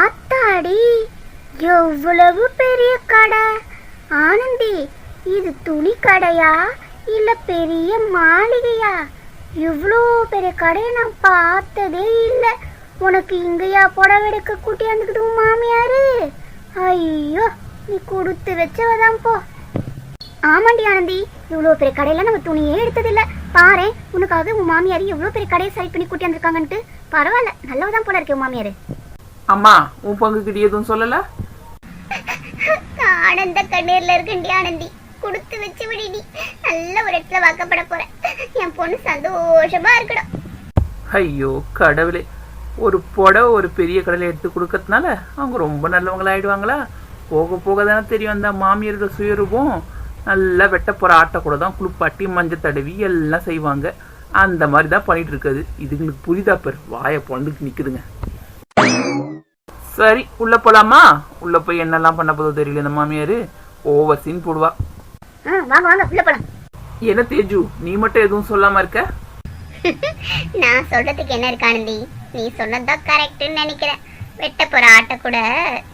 ஆத்தாடி எவ்வளவு பெரிய கடை? ஆனந்தி இது துணி கடையா? இல்ல பெரிய மாளிகையா? இவ்வளோ பெரிய கடையை நான் பார்த்ததே இல்லை. உனக்கு இங்கேயா புடவை எடுக்க கூட்டியாந்துக்கிட்டு உன் மாமியாரு? ஐயோ நீ கொடுத்து வச்சவதான் போ. ஆமாண்டி ஆனந்தி இவ்வளோ பெரிய கடையில் நம்ம துணியே எடுத்ததில்ல. பாரு உனக்காக உன் மாமியார் எவ்வளோ பெரிய கடையை சரி பண்ணி கூட்டி வந்திருக்காங்கன்ட்டு. பரவாயில்ல நல்லவதான் போல இருக்கு மாமியார். அம்மா உன் பங்குக்கிட்ட எதுவும் சொல்லல? ஆனந்த கண்ணீர்ல இருக்கண்டி ஆனந்தி. கொடுத்து வச்சு விடிடி நல்ல ஒரு இடத்துல வாக்கப்பட போறேன். என் பொண்ணு சந்தோஷமா இருக்கணும். ஐயோ கடவுளே. ஒரு புடவை ஒரு பெரிய கடையில் எடுத்து கொடுக்கறதுனால அவங்க ரொம்ப நல்லவங்களா ஆயிடுவாங்களா போக போக தானே தெரியும் அந்த மாமியாரோட சுயரூபம். நல்லா வெட்ட போகிற ஆட்டை கூட தான் குளிப்பாட்டி மஞ்சள் தடவி எல்லாம் செய்வாங்க. அந்த மாதிரி தான் பண்ணிட்டு இருக்குது. இதுங்களுக்கு புரிதா பேர்? வாயை பொண்ணுக்கு நிற்குதுங்க சரி உள்ள போலாமா? உள்ள போய் என்னெல்லாம் பண்ண போதோ தெரியல இந்த மாமியார் ஓவர் சீன் போடுவா என்ன தேஜு நீ மட்டும் எதுவும் சொல்லாம இருக்க? நான் சொல்றதுக்கு என்ன இருக்கு ஆனந்தி? நீ சொன்னதுதான் கரெக்ட்னு நினைக்கிறேன். வெட்ட போற ஆட்டை கூட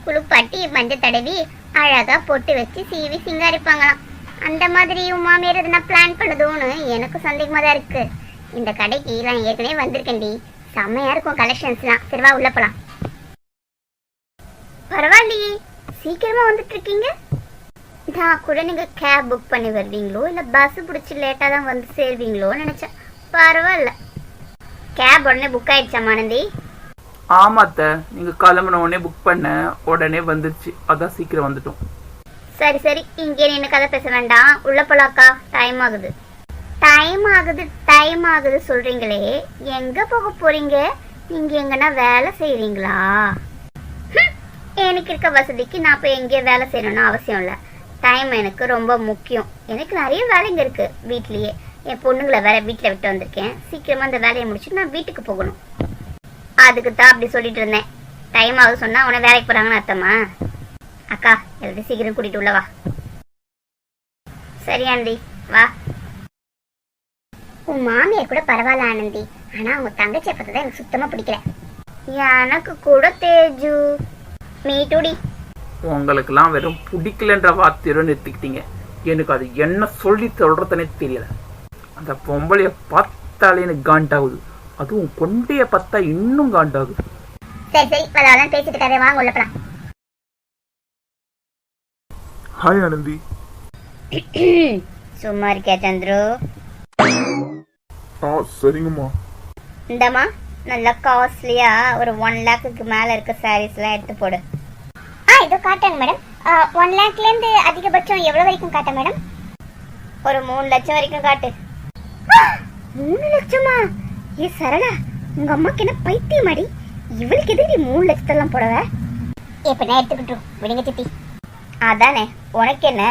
குளிப்பாட்டி மஞ்சள் தடவி அழகா பொட்டு வச்சு சீவி சிங்காரிப்பாங்களாம். அந்த மாதிரி மாமியார் எதுனா பிளான் பண்ணுதோன்னு எனக்கு சந்தேகமா தான் இருக்கு. இந்த கடைக்கு நான் ஏற்கனவே வந்திருக்கேன்டி. செம்மையா இருக்கும் கலெக்ஷன்ஸ்லாம் சரிவா உள்ள போலாம் பரவாயில்லையே சீக்கிரமா வந்துட்டு இருக்கீங்க நான் கூட நீங்க கேப் புக் பண்ணி வருவீங்களோ? இல்ல பஸ் பிடிச்சி லேட்டா தான் வந்து சேருவீங்களோ நினைச்சேன். பரவாயில்ல. கேப் உடனே புக் ஆயிடுச்சா மானந்தி? ஆமாத்த. நீங்க கிளம்புன உடனே புக் பண்ண உடனே வந்துருச்சு. அதான் சீக்கிரம் வந்துட்டோம். சரி சரி. இங்கே நின்று கதை பேச வேண்டாம். உள்ள போலாக்கா டைம் ஆகுது. டைம் ஆகுது டைம் ஆகுது சொல்றீங்களே. எங்க போக போறீங்க? நீங்க எங்கன்னா வேலை செய்றீங்களா? ஹம், எனக்கு இருக்க வசதிக்கு நான் போய் எங்கேயோ வேலை செய்யணும்னு அவசியம் இல்லை. டைம் எனக்கு ரொம்ப முக்கியம். எனக்கு நிறைய வேலைங்க இருக்கு வீட்லயே. என் பொண்ணுங்களை வேற வீட்டில் விட்டு வந்திருக்கேன். சீக்கிரமா அந்த வேலையை முடிச்சுட்டு நான் வீட்டுக்கு போகணும். அதுக்கு தான் அப்படி சொல்லிட்டு இருந்தேன். டைம் ஆகுது சொன்னா உன வேலைக்கு போறாங்கன்னு அர்த்தமா? அக்கா எல்லாத்தையும் சீக்கிரம் கூட்டிட்டு உள்ள வா. சரி ஆனந்தி வா. உன் மாமியார் கூட பரவாயில்ல ஆனந்தி. ஆனா அவங்க தங்கச்சியை பத்தி தான் எனக்கு சுத்தமா பிடிக்கல. எனக்கு கூட தேஜு. மீ டூடி உங்களுக்கெல்லாம் வெறும் பிடிக்கலன்ற வார்த்தையோட நிறுத்திக்கிட்டீங்க. எனக்கு அது என்ன சொல்லி சொல்றதுனே தெரியல. அந்த பொம்பளைய பார்த்தாலே எனக்கு காண்டாகுது. அதுவும் கொண்டைய பார்த்தா இன்னும் காண்டாகுது. சரி சரி அதெல்லாம் பேசிட்டு கதை வாங்க உள்ள போலாம். ஹாய் ஆனந்தி சும்மா இருக்கியா சந்துரு? ஆ சரிங்கம்மா. இந்தம்மா. நல்ல காஸ்ட்லியா ஒரு ஒன் லேக்குக்கு மேல இருக்க சாரீஸ்லாம் எடுத்து போடு. ஆ இதோ காட்டுங்க மேடம் ஒன் லேக்ல இருந்து அதிகபட்சம் எவ்வளவு வரைக்கும் காட்ட மேடம் ஒரு மூணு லட்சம் வரைக்கும் காட்டு. மூணு லட்சமா? ஏ சரளா உங்க அம்மாக்கு என்ன பைத்தியம் அடி இவளுக்கு எதுக்கு நீ மூணு லட்சத்தெல்லாம் போடவ? இப்ப நான் எடுத்துக்கிட்டோம் விடுங்க சித்தி. அதானே உனக்கு என்ன?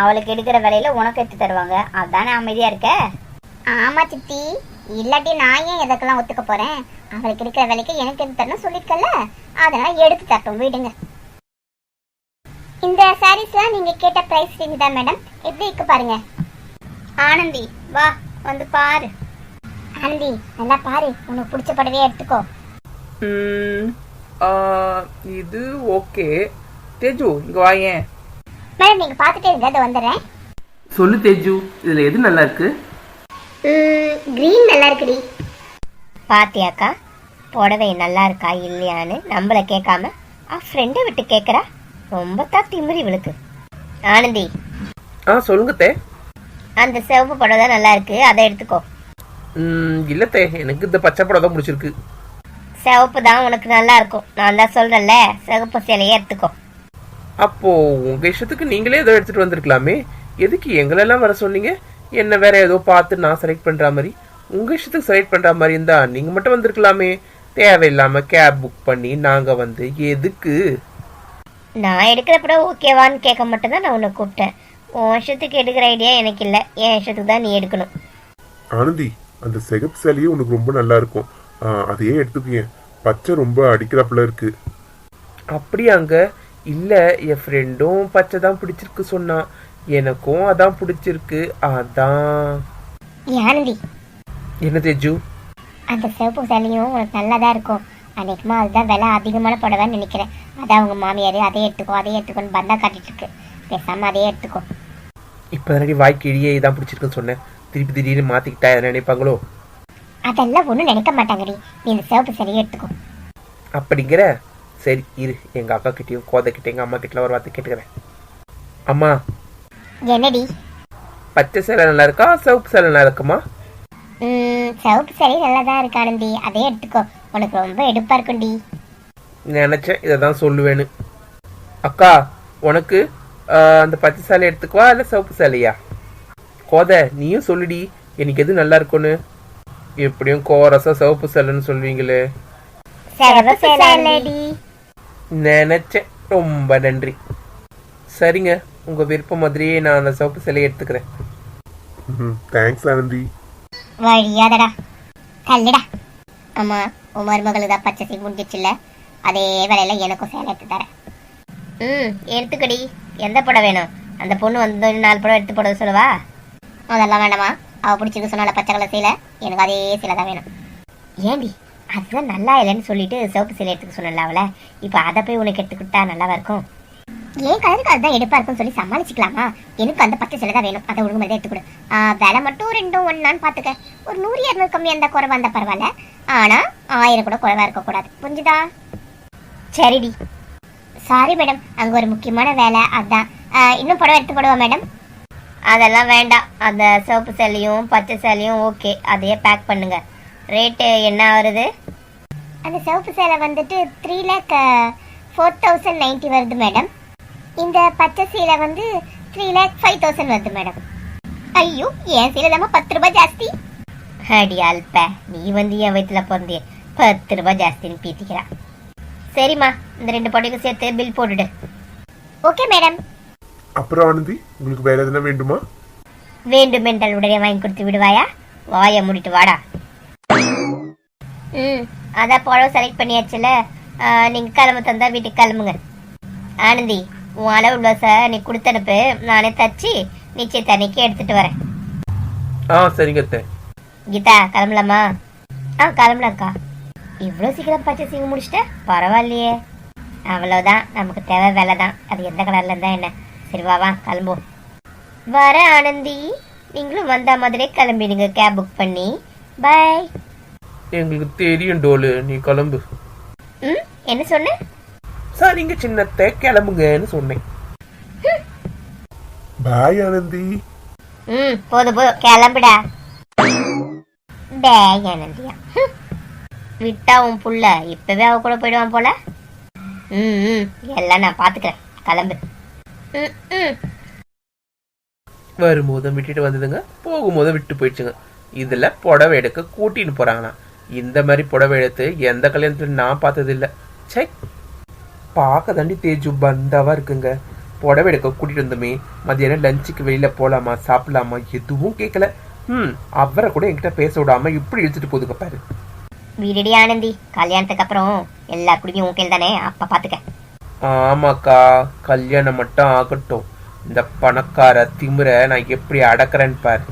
அவளுக்கு எடுக்கிற விலையில உனக்கு எடுத்து தருவாங்க. அதானே அமைதியா இருக்க? ஆமா சித்தி. இல்லாட்டி நான் ஏன் எதுக்கெல்லாம் ஒத்துக்க போறேன்? அவளுக்கு இருக்கிற வேலைக்கு எனக்கு எடுத்து தரணும் சொல்லிருக்கல அதனால எடுத்து தரட்டும் விடுங்க. இந்த சாரீஸ்லாம் நீங்க கேட்ட பிரைஸ் ரேஞ்ச் தான் மேடம் எப்படி இருக்கு பாருங்க. ஆனந்தி வா வந்து பாரு. ஆனந்தி நல்லா பாரு. உனக்கு பிடிச்ச படவே எடுத்துக்கோ. ம், ஆ, இது ஓகே. தேஜு இங்க வாயேன் மேடம் நீங்க பார்த்துட்டே இருங்க அதை வந்துடுறேன். சொல்லு தேஜு. இதுல எது நல்லா இருக்கு? கிரீன் நல்லா இருக்குடி பாத்தியாக்கா புடவை நல்லா இருக்கா இல்லையான்னு நம்மள கேட்காம அவ ஃப்ரெண்டை விட்டு கேட்குறா ரொம்ப தான் திமிரு இவளுக்கு ஆனந்தி. ஆ சொல்லுங்க தே. அந்த சிவப்பு புடவை தான் நல்லா இருக்கு அதை எடுத்துக்கோ. இல்ல தே. எனக்கு இந்த பச்சை படம் தான் பிடிச்சிருக்கு. சிவப்பு தான் உனக்கு நல்லா இருக்கும் நான் தான் சொல்றேன்ல சிவப்பு சேலையே எடுத்துக்கோ. அப்போ உங்க இஷ்டத்துக்கு நீங்களே ஏதோ எடுத்துட்டு வந்திருக்கலாமே. எதுக்கு எங்களெல்லாம் வர சொன்னீங்க? என்ன வேற ஏதோ பார்த்து நான் செலக்ட் பண்ற மாதிரி உங்க இஷ்டத்துக்கு செலக்ட் பண்ற மாதிரி இருந்தா நீங்க மட்டும் வந்திருக்கலாமே. தேவையில்லாம கேப் புக் பண்ணி நாங்க வந்து எதுக்கு? நான் எடுக்கிற படம் ஓகேவான்னு கேட்க மட்டும் தான் நான் உன்னை கூப்பிட்டேன். உன் இஷ்டத்துக்கு எடுக்கிற ஐடியா எனக்கு இல்லை. என் இஷ்டத்துக்கு தான் நீ எடுக்கணும். ஆனந்தி அந்த சிகப்பு சேலையே உனக்கு ரொம்ப நல்லா இருக்கும். அதையே எடுத்துக்கங்க பச்சை ரொம்ப அடிக்கிறாப்புல இருக்கு. அப்படியாங்க. இல்ல என் ஃப்ரெண்டும் பச்சை தான் பிடிச்சிருக்கு சொன்னா எனக்கும் அதான் பிடிச்சிருக்கு அதான். ஆனந்தி என்ன தேஜு? அந்த சிவப்பு சேலையும் உனக்கு நல்லா தான் இருக்கும். அன்னைக்குமா அதுதான் விலை அதிகமான புடவைன்னு நினைக்கிறேன். அதான் அவங்க மாமியார் அதை எடுத்துக்கோ அதை எடுத்துக்கோன்னு பந்தா காட்டிட்டு இருக்கு. பேசாம அதையே எடுத்துக்கோ. இப்போ தானடி வாய்க்கு இடியே இதான் பிடிச்சிருக்குன்னு சொன்னேன். திருப்பி திடீர்னு மாற்றிக்கிட்டா எதை நினைப்பாங்களோ? அதெல்லாம் ஒன்றும் நினைக்க மாட்டாங்கடி. நீ இந்த சிவப்பு சரியை எடுத்துக்கோ. அப்படிங்கிற? சரி இரு. எங்கள் அக்கா கிட்டேயும் கோதைக்கிட்ட எங்கள் அம்மா கிட்ட ஒரு வார்த்தை கேட்டுக்கிறேன். அம்மா என்னடி? பச்சை சேலை நல்லா இருக்கா சிவப்பு சேலை நல்லா இருக்குமா ம், சிவப்பு சரி நல்லா தான் இருக்கு ஆனந்தி அதே எடுத்துக்கோ. உனக்கு ரொம்ப எடுப்பா இருக்கும்டி நினச்சேன் இதை தான் சொல்லுவேன்னு. அக்கா உனக்கு ஆஹ், அந்த பச்சை சேலை எடுத்துக்குவா இல்லை சிவப்பு சேலையா? கோதை நீயும் சொல்லுடி. எனக்கு எது நல்லா இருக்கும்னு எப்படியும் கோரஸா சிவப்பு சேலைன்னு சொல்லுவீங்களே. சேலடி நினச்சேன். ரொம்ப நன்றி. சரிங்க. உங்கள் விருப்பம் மாதிரியே நான் அந்த சிவப்பு சிலையை எடுத்துக்கிறேன். தேங்க்ஸ் ஆனந்தி. வழியாதடா தள்ளுடா. ஆமா உன் மருமகளுக்கு தான் பச்சை சீ முடிஞ்சிச்சுல்ல? அதே வேலையில எனக்கும் சேலை எடுத்து தரேன். ம் எடுத்துக்கடி. எந்த படம் வேணும்? அந்த பொண்ணு வந்து நாலு படம் எடுத்து போட சொல்லுவா? அதெல்லாம் வேண்டாமா அவ பிடிச்சிருக்கு சொன்னால பச்சை கலர் சீலை. எனக்கு அதே சீலை தான் வேணும். ஏண்டி அதுதான் நல்லா இல்லைன்னு சொல்லிட்டு சிவப்பு சீலை எடுத்துக்க சொன்னல அவளை. இப்போ அதை போய் உனக்கு எடுத்துக்கிட்டா நல்லாவா இருக்கும்? ஏன் கலருக்கு அதுதான் எடுப்பா இருக்கும்னு சொல்லி சமாளிச்சுக்கலாமா? எனக்கு அந்த பச்சை சிலை தான் வேணும். அதை ஒழுங்கு மாதிரி எடுத்துக்கொடு விலை மட்டும் ரெண்டும் ஒன்றான்னு பார்த்துக்க ஒரு நூறு இரநூறு கம்மி அந்த குறைவா இருந்தால் பரவாயில்ல. ஆனால் ஆயிரம் கூட குறைவா இருக்கக்கூடாது புரிஞ்சுதா? சரிடி. சாரி மேடம் அங்கே ஒரு முக்கியமான வேலை. அதான். இன்னும் புடவை எடுத்து போடுவா மேடம் அதெல்லாம் வேண்டாம். அந்த சிவப்பு சேலையும் பச்சை சேலையும் ஓகே. அதையே பேக் பண்ணுங்க. ரேட்டு என்ன வருது அந்த சிவப்பு சேலை வந்துட்டு three lakh four thousand ninety வருது மேடம் இந்த பச்சை சீலை வந்து த்ரீ லேக் ஃபைவ் தௌசண்ட் வருது மேடம் ஐயோ என் சீலை தாம்மா பத்து ரூபாய் ஜாஸ்தி. அடி அல்ப நீ வந்து என் வயிற்றுல பிறந்தே. பத்து ரூபாய் ஜாஸ்தின்னு பீத்திக்கிறா. சரிம்மா இந்த ரெண்டு பொடிக்கும் சேர்த்து பில் போட்டுடு. ஓகே மேடம் அப்புறம் ஆனந்தி உங்களுக்கு வேற எதுனா வேண்டுமா? வேண்டும் என்றால் உடனே வாங்கி கொடுத்து விடுவாயா? வாயை மூடிட்டு வாடா. ம் அதான் புடவை செலக்ட் பண்ணியாச்சுல. ஆ, நீங்க கிளம்பு தந்தா வீட்டுக்கு கிளம்புங்க. ஆனந்தி உன் அளவு ப்ளவுஸை நீ கொடுத்தனுப்பு நானே தச்சு நிச்சயத்தன்னைக்கு எடுத்துட்டு வரேன். ஆ சரிங்க அத்தை. கீதா கிளம்பலாமா? ஆ கிளம்பலாம்க்கா இவ்வளோ சீக்கிரம் பச்சை சீங்க முடிச்சிட்ட? பரவாயில்லையே. அவ்வளோதான் நமக்கு தேவை வேலை தான் அது எந்த கலரில் இருந்தா என்ன? சரி வா வா கிளம்புவோம். வர ஆனந்தி நீங்களும் வந்த மாதிரியே கிளம்பிடுங்க. கேப் புக் பண்ணி. பாய் எங்களுக்கு தெரியும் டோலு. நீ கிளம்பு. ம் என்ன சொன்ன? சரிங்க சின்னத்தை கிளம்புங்கன்னு சொன்னேன். பாய் ஆனந்தி. ம் போதும் போதும் கிளம்புடா. பேய் ஆனந்தியா. விட்டா உன் புள்ள இப்பவே அவ கூட போயிடுவான் போல. ம் ம் எல்லாம் நான் பார்த்துக்கிறேன் கிளம்பு. ம் ம். வரும்போதும் விட்டுட்டு வந்ததுங்க போகும்போதும் விட்டு போயிடுச்சுங்க. இதுல புடவை எடுக்க கூட்டின்னு போறாங்கண்ணா இந்த மாதிரி புடவை எடுத்து எந்த கல்யாணத்துல நான் பார்த்தது இல்ல சை பார்க்க தாண்டி தேஜு பந்தாவா இருக்குங்க. புடவை எடுக்க கூட்டிட்டு வந்தோமே. மதியானம் லஞ்சுக்கு வெளியில போலாமா சாப்பிடலாமா எதுவும் கேட்கல ம் அவரை கூட என்கிட்ட பேச விடாம இப்படி இழுத்துட்டு போதுங்க பாரு. வீடடி ஆனந்தி கல்யாணத்துக்கு அப்புறம் எல்லா குடியும் உன் தானே? அப்ப பாத்துக்க. ஆமாக்கா கல்யாணம் மட்டும் ஆகட்டும். இந்த பணக்கார திமிர நான் எப்படி அடக்குறேன்னு பாரு.